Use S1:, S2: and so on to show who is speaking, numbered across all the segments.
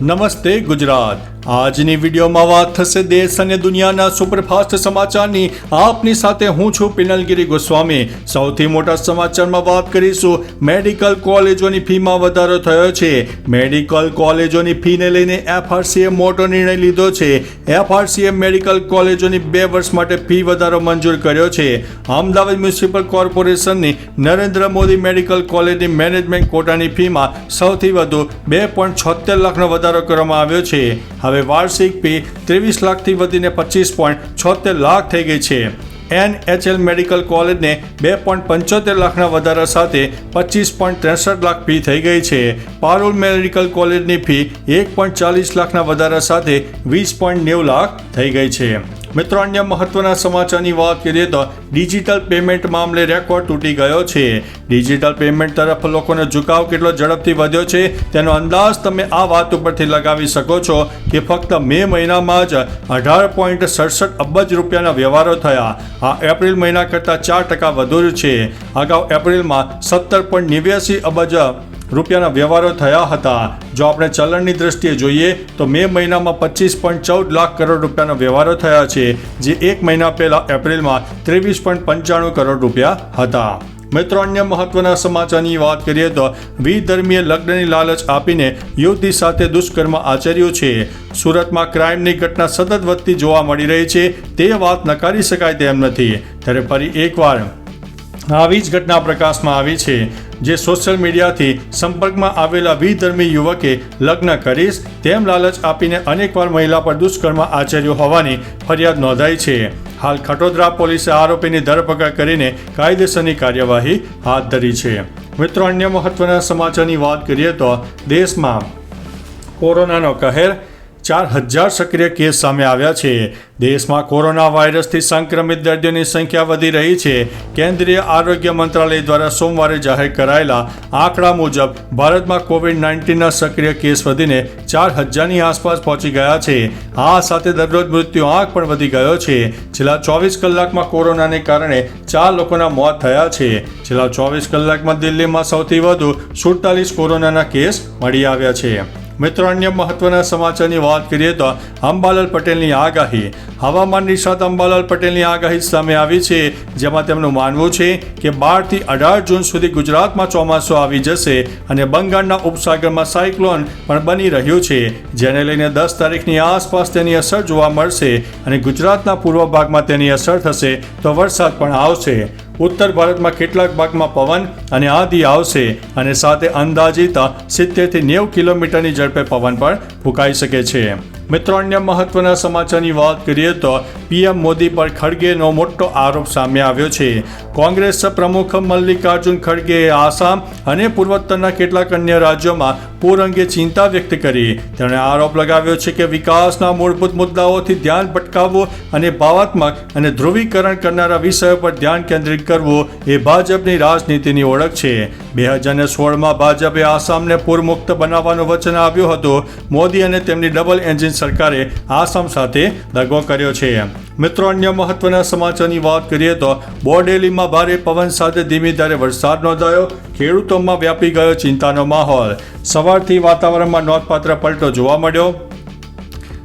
S1: નમસ્તે ગુજરાત. આજની વિડીયોમાં વાત થશે દેશ અને દુનિયાના સુપરફાસ્ટ સમાચારની. આપની સાથે હું છું પિનલગીરી ગોસ્વામી. સૌથી મોટા સમાચારમાં વાત કરીશું. મેડિકલ કોલેજોની ફીમાં વધારો થયો છે. મેડિકલ કોલેજોની ફીને લઈને એફઆરસીએ મોટો નિર્ણય લીધો છે. એફઆરસીએ મેડિકલ કોલેજોની બે વર્ષ માટે ફી વધારો મંજૂર કર્યો છે. અમદાવાદ મ્યુનિસિપલ કોર્પોરેશનની નરેન્દ્ર મોદી મેડિકલ કોલેજની મેનેજમેન્ટ કોટાની ફીમાં સૌથી વધુ બે પોઈન્ટ છોતેર લાખનો વધારો કરવામાં આવ્યો છે. હવે વાર્ષિક ફી ત્રેવીસ લાખથી વધીને પચીસ પોઈન્ટ છોતેર લાખ થઈ ગઈ છે. એનએચએલ મેડિકલ કોલેજને બે પોઈન્ટ પંચોતેર લાખના વધારા સાથે પચીસ પોઈન્ટ ત્રેસઠ લાખ ફી થઈ ગઈ છે. પારુલ મેડિકલ કોલેજની ફી એક પોઈન્ટ ચાલીસ લાખના વધારા સાથે વીસ પોઈન્ટ નેવું લાખ થઈ ગઈ છે. મિત્રો, અન્ય મહત્વના સમાચારની વાત કરીએ તો ડિજિટલ પેમેન્ટ મામલે રેકોર્ડ તૂટી ગયો છે. ડિજિટલ પેમેન્ટ તરફ લોકોનો ઝુકાવ કેટલો ઝડપથી વધ્યો છે, તેનો અંદાજ તમે આ વાત ઉપરથી લગાવી શકો છો કે ફક્ત મે મહિનામાં જ અઢાર પોઈન્ટ સડસઠ અબજ રૂપિયાના વ્યવહારો થયા. આ એપ્રિલ મહિના કરતાં ચાર ટકા વધુ છે. અગાઉ એપ્રિલમાં સત્તર પોઈન્ટ નેવ્યાસી અબજ રૂપિયાના વ્યવહારો થયા હતા. જો આપણે ચલણની દ્રષ્ટિએ જોઈએ, તો મે મહિનામાં પચીસ પોઈન્ટ ચૌદ લાખ કરોડ રૂપિયાના વ્યવહારો થયા છે, જે એક મહિના પહેલા એપ્રિલમાં ત્રેવીસ પોઈન્ટ પંચાણું કરોડ રૂપિયા હતા. મિત્રો, અન્ય મહત્વના સમાચારની વાત કરીએ તો વિધર્મીય લગ્નની લાલચ આપીને યુવતી સાથે દુષ્કર્મ આચર્યું છે. સુરતમાં ક્રાઇમની ઘટના સતત વધતી જોવા મળી રહી છે, તે વાત નકારી શકાય તેમ નથી. ત્યારે ફરી એકવાર આવી જ ઘટના પ્રકાશમાં આવી છે, જે સોશિયલ મીડિયાથી સંપર્કમાં આવેલા વિધર્મી યુવકે લગ્ન કરીશ, તેમ લાલચ આપીને અનેકવાર મહિલા પર દુષ્કર્મ આચર્યો હોવાની ફરિયાદ નોંધાઈ છે. હાલ ખટોદરા પોલીસે આરોપીની ધરપકડ કરીને કાયદેસરની કાર્યવાહી હાથ ધરી છે. મિત્રો, અન્ય મહત્વના સમાચારની વાત કરીએ તો દેશમાં કોરોનાનો કહેર ચાર હજાર સક્રિય કેસ સામે આવ્યા છે. દેશમાં કોરોના વાયરસથી સંક્રમિત દર્દીઓની સંખ્યા વધી રહી છે. કેન્દ્રીય આરોગ્ય મંત્રાલય દ્વારા સોમવારે જાહેર કરાયેલા આંકડા મુજબ ભારતમાં કોવિડ નાઇન્ટીનના સક્રિય કેસ વધીને ચાર હજારની આસપાસ પહોંચી ગયા છે. આ સાથે દરરોજ મૃત્યુ આંક પણ વધી ગયો છે. છેલ્લા ચોવીસ કલાકમાં કોરોનાને કારણે ચાર લોકોના મોત થયા છે. છેલ્લા ચોવીસ કલાકમાં દિલ્હીમાં સૌથી વધુ સુડતાલીસ કોરોનાના કેસ મળી આવ્યા છે. મિત્રો, અન્ય મહત્વના સમાચારની વાત કરીએ તો અંબાલાલ પટેલની આગાહી. હવામાન નિષ્ણાત અંબાલાલ પટેલની આગાહી સામે આવી છે, જેમાં તેમનું માનવું છે કે બારથી અઢાર જૂન સુધી ગુજરાતમાં ચોમાસું આવી જશે અને બંગાળના ઉપસાગરમાં સાયક્લોન પણ બની રહ્યું છે, જેને લઈને દસ તારીખની આસપાસ તેની અસર જોવા મળશે અને ગુજરાતના પૂર્વ ભાગમાં તેની અસર થશે તો વરસાદ પણ આવશે. ઉત્તર ભારતમાં કેટલાક ભાગમાં પવન અને આંધી આવશે અને સાથે અંદાજિત સિત્તેરથી નેવું કિલોમીટરની ઝડપે પવન પણ ફૂંકાઈ શકે છે. મિત્રો, અન્ય મહત્વના સમાચારની વાત કરીએ તો પીએમ મોદી પર ખડગેનો મોટો આરોપ સામે આવ્યો છે. કોંગ્રેસ પ્રમુખ મલ્લિકાર્જુન ખડગેએ આસામ અને પૂર્વોત્તરના કેટલાક અન્ય રાજ્યોમાં પૂર અંગે ચિંતા વ્યક્ત કરી. તેમણે આરોપ લગાવ્યો છે કે વિકાસના મૂળભૂત મુદ્દાઓથી ધ્યાન ભટકાવવું અને ભાવાત્મક અને ધ્રુવીકરણ કરનારા વિષયો પર ધ્યાન કેન્દ્રિત કરવું એ ભાજપની રાજનીતિની ઓળખ છે. બે હજાર સોળમાં ભાજપે આસામને પૂરમુક્ત બનાવવાનું વચન આપ્યું હતું. મોદી અને તેમની ડબલ એન્જિન સરકારે આસામ સાથે દગો કર્યો છે. મિત્રો, અન્ય મહત્વના સમાચારની વાત કરીએ તો બોડેલીમાં ભારે પવન સાથે ધીમી ધારે વરસાદ નોંધાયો. ખેડૂતોમાં વ્યાપી ગયો ચિંતાનો માહોલ. સવારથી વાતાવરણમાં નોંધપાત્ર પલટો જોવા મળ્યો.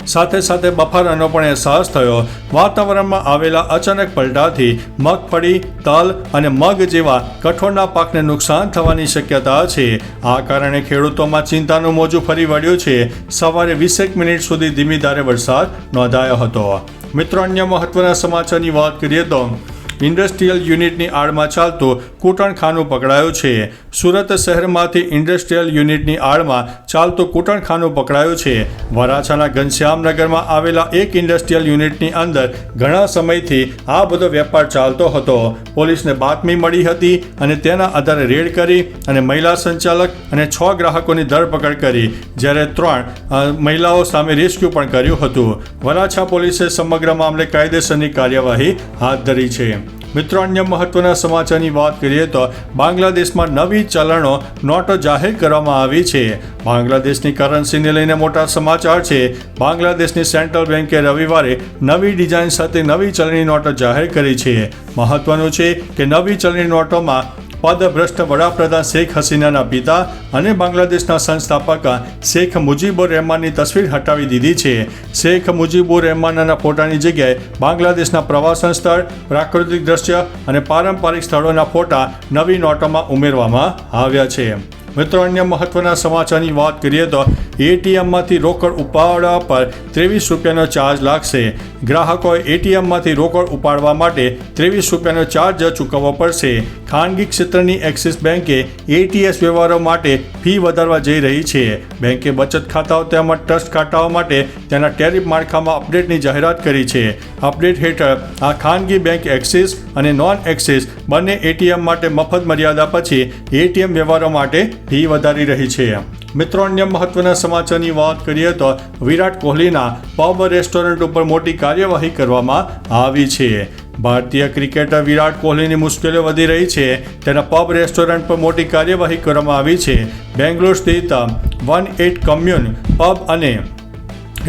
S1: સાથે સાથે બફારાનો પણ અહેસાસ થયો. વાતાવરણમાં આવેલા અચાનક પલટાથી મગફળી તલ અને મગ જેવા કઠોળના પાકને નુકસાન થવાની શક્યતા છે. આ કારણે ખેડૂતોમાં ચિંતાનું મોજું ફરી વળ્યું છે. સવારે વીસેક મિનિટ સુધી ધીમી ધારે વરસાદ નોંધાયો હતો. મિત્રો, અન્ય મહત્વના સમાચારની વાત કરીએ તો ઇન્ડસ્ટ્રીયલ યુનિટની આડમાં ચાલતું કૂટણખાનું પકડાયું છે. સુરત શહેરમાંથી ઇન્ડસ્ટ્રીયલ યુનિટની આડમાં ચાલતું કૂટણખાનું પકડાયું છે. વરાછાના ઘનશ્યામનગરમાં આવેલા એક ઇન્ડસ્ટ્રીયલ યુનિટની અંદર ઘણા સમયથી આ બધો વેપાર ચાલતો હતો. પોલીસને બાતમી મળી હતી અને તેના આધારે રેડ કરી અને મહિલા સંચાલક અને છ ગ્રાહકોની ધરપકડ કરી, જ્યારે ત્રણ મહિલાઓ સામે રેસ્ક્યુ પણ કર્યું હતું. વરાછા પોલીસે સમગ્ર મામલે કાયદેસરની કાર્યવાહી હાથ ધરી છે. મિત્રો, અન્ય મહત્વના સમાચારની વાત કરીએ તો બાંગ્લાદેશમાં નવી ચલણો નોટો જાહેર કરવામાં આવી છે. બાંગ્લાદેશની કરન્સીને લઈને મોટા સમાચાર છે. બાંગ્લાદેશની સેન્ટ્રલ બેન્કે રવિવારે નવી ડિઝાઇન સાથે નવી ચલણી નોટો જાહેર કરી છે. મહત્વનું છે કે નવી ચલણી નોટોમાં પદભ્રષ્ટ વડાપ્રધાન શેખ હસીનાના પિતા અને બાંગ્લાદેશના સંસ્થાપક શેખ મુજીબુર રહેમાનની તસવીર હટાવી દીધી છે. શેખ મુજીબુર રહેમાનના ફોટાની જગ્યાએ બાંગ્લાદેશના પ્રવાસન સ્થળ, પ્રાકૃતિક દ્રશ્ય અને પારંપરિક સ્થળોના ફોટા નવી નોટોમાં ઉમેરવામાં આવ્યા છે. મિત્રો, અન્ય મહત્વના સમાચારની વાત કરીએ તો એટીએમમાંથી રોકડ ઉપાડવા પર ત્રેવીસ રૂપિયાનો ચાર્જ લાગશે. ગ્રાહકોએ એટીએમમાંથી રોકડ ઉપાડવા માટે ત્રેવીસ રૂપિયાનો ચાર્જ ચૂકવવો પડશે. ખાનગી ક્ષેત્રની એક્સિસ બેંકે એટીએસ વ્યવહારો માટે ફી વધારવા જઈ રહી છે. બેંકે બચત ખાતાઓ તેમજ ટ્રસ્ટ ખાતાઓ માટે તેના ટેરિફ માળખામાં અપડેટની જાહેરાત કરી છે. અપડેટ હેઠળ આ ખાનગી બેંક એક્સિસ અને નોન એક્સિસ બંને એટીએમ માટે મફત મર્યાદા પછી એટીએમ વ્યવહારો માટે ફી વધારી રહી છે. મિત્રો, અન્ય મહત્વના સમાચારની વાત કરીએ તો વિરાટ કોહલીના પબ રેસ્ટોરન્ટ ઉપર મોટી કાર્યવાહી કરવામાં આવી છે. ભારતીય ક્રિકેટર વિરાટ કોહલીની મુશ્કેલીઓ વધી રહી છે. તેના પબ રેસ્ટોરન્ટ પર મોટી કાર્યવાહી કરવામાં આવી છે. બેંગ્લોર સ્થિત વન એટ કમ્યુન પબ અને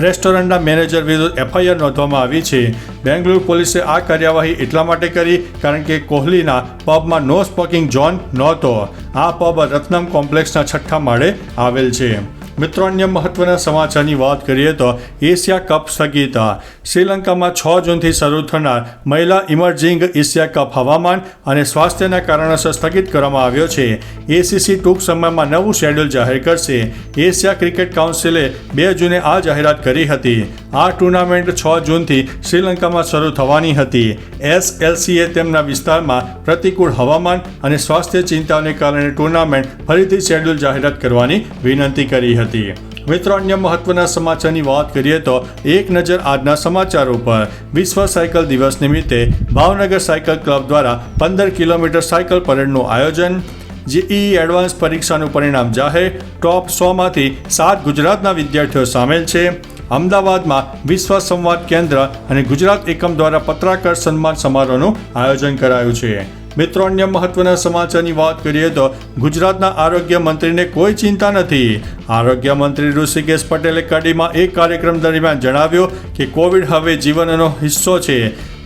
S1: રેસ્ટોરન્ટના મેનેજર વિરુદ્ધ એફઆઈઆર નોંધવામાં આવી છે. બેંગ્લોર પોલીસે આ કાર્યવાહી એટલા માટે કરી કારણ કે કોહલીના પબમાં નો સ્મોકિંગ ઝોન નહોતો. આ પબ રત્નમ કોમ્પ્લેક્સના છઠ્ઠા માળે આવેલ છે. મિત્રો, અન્ય મહત્વના સમાચારની વાત કરીએ તો એશિયા કપ સ્થગિત. શ્રીલંકામાં છ જૂનથી શરૂ થનાર મહિલા ઇમર્જિંગ એશિયા કપ હવામાન અને સ્વાસ્થ્યના કારણોસર સ્થગિત કરવામાં આવ્યો છે. એસીસી ટૂંક સમયમાં નવું શેડ્યુલ જાહેર કરશે. એશિયા ક્રિકેટ કાઉન્સિલે બે જૂને આ જાહેરાત કરી હતી. આ ટુર્નામેન્ટ છ જૂનથી શ્રીલંકામાં શરૂ થવાની હતી. એસએલસીએ તેમના વિસ્તારમાં પ્રતિકૂળ હવામાન અને સ્વાસ્થ્ય ચિંતાઓને કારણે ટુર્નામેન્ટ ફરીથી શેડ્યુલ જાહેરાત કરવાની વિનંતી કરી હતી. મિત્રો, અન્ય મહત્વના સમાચારની વાત કરીએ તો એક નજર આજના સમાચારો પર. વિશ્વ સાયકલ દિવસ નિમિત્તે ભાવનગર સાયકલ ક્લબ દ્વારા પંદર કિલોમીટર સાયકલ પરેડનું આયોજન, જેઈ એડવાન્સ પરીક્ષાનું પરિણામ જાહેર, ટોપ સોમાંથી સાત ગુજરાતના વિદ્યાર્થીઓ સામેલ છે. અમદાવાદમાં વિશ્વ સંવાદ કેન્દ્ર અને ગુજરાત એકમ દ્વારા પત્રકાર સન્માન સમારોહનું આયોજન કરાયું છે. મિત્રો, અન્ય મહત્વના સમાચારની વાત કરીએ તો ગુજરાતના આરોગ્ય મંત્રીને કોઈ ચિંતા નથી. આરોગ્ય મંત્રી ઋષિકેશ પટેલે કડીમાં એક કાર્યક્રમ દરમિયાન જણાવ્યું કે કોવિડ હવે જીવનનો હિસ્સો છે.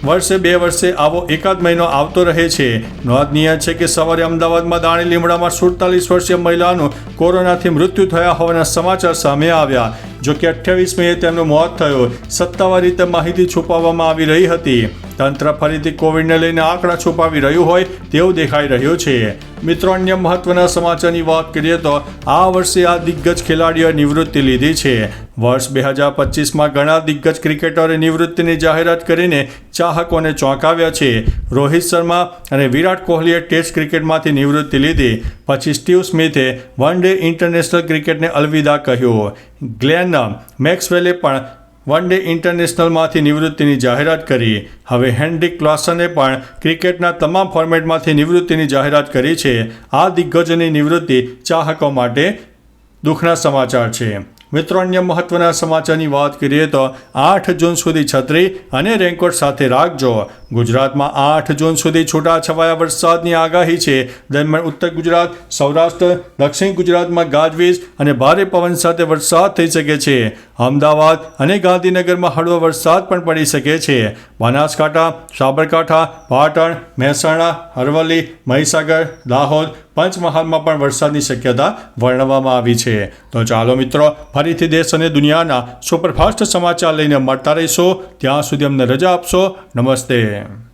S1: વર્ષે બે વર્ષે આવો એકાદ મહિનો આવતો રહે છે. નોંધનીય છે કે સવારે અમદાવાદમાં દાણી લીમડામાં સુડતાલીસ વર્ષીય મહિલાનું કોરોનાથી મૃત્યુ થયા હોવાના સમાચાર સામે આવ્યા. જો કે અઠ્યાવીસ મેએ તેમનું મોત થયું. સત્તાવાર રીતે માહિતી છુપાવવામાં આવી રહી હતી. તંત્ર ફરીથી કોવિડને લઈને આંકડા છુપાવી રહ્યું હોય તેવું દેખાઈ રહ્યું છે. મિત્રો, અન્ય મહત્વના સમાચારની વાત કરીએ તો આ વર્ષે આ દિગ્ગજ ખેલાડીઓએ નિવૃત્તિ લીધી છે. વર્ષ બે હજાર પચીસમાં ઘણા દિગ્ગજ ક્રિકેટરોએ નિવૃત્તિની જાહેરાત કરીને ચાહકોને ચોંકાવ્યા છે. રોહિત શર્મા અને વિરાટ કોહલીએ ટેસ્ટ ક્રિકેટમાંથી નિવૃત્તિ લીધી. પછી સ્ટીવ સ્મિથે વન ડે ઇન્ટરનેશનલ ક્રિકેટને અલવિદા કહ્યું. ગ્લેન મેક્સવેલે પણ વન ડે ઇન્ટરનેશનલમાંથી નિવૃત્તિની જાહેરાત કરી. હવે હેન્ડ્રિક ક્લાસને પણ ક્રિકેટના તમામ ફોર્મેટમાંથી નિવૃત્તિની જાહેરાત કરી છે. આ દિગ્ગજોની નિવૃત્તિ ચાહકો માટે દુઃખના સમાચાર છે. મિત્રો, અન્ય મહત્વના સમાચારની વાત કરીએ તો આઠ જૂન સુધી છત્રી અને રેનકોટ સાથે રાખજો. ગુજરાતમાં આઠ જૂન સુધી છૂટાછવાયા વરસાદની આગાહી છે. દરમિયાન ઉત્તર ગુજરાત, સૌરાષ્ટ્ર, દક્ષિણ ગુજરાતમાં ગાજવીજ અને ભારે પવન સાથે વરસાદ થઈ શકે છે. અમદાવાદ અને ગાંધીનગરમાં હળવો વરસાદ પણ પડી શકે છે. બનાસકાંઠા, સાબરકાંઠા, પાટણ, મહેસાણા, અરવલ્લી, મહીસાગર, દાહોદ પંચમહાલમાં પણ વરસાદની શક્યતા વર્ણવવામાં આવી છે. તો ચાલો મિત્રો, ફરીથી દેશ અને દુનિયાના સુપરફાસ્ટ સમાચાર લઈને મળતા રહીશો. ત્યાં સુધી અમને રજા આપશો. નમસ્તે. Damn.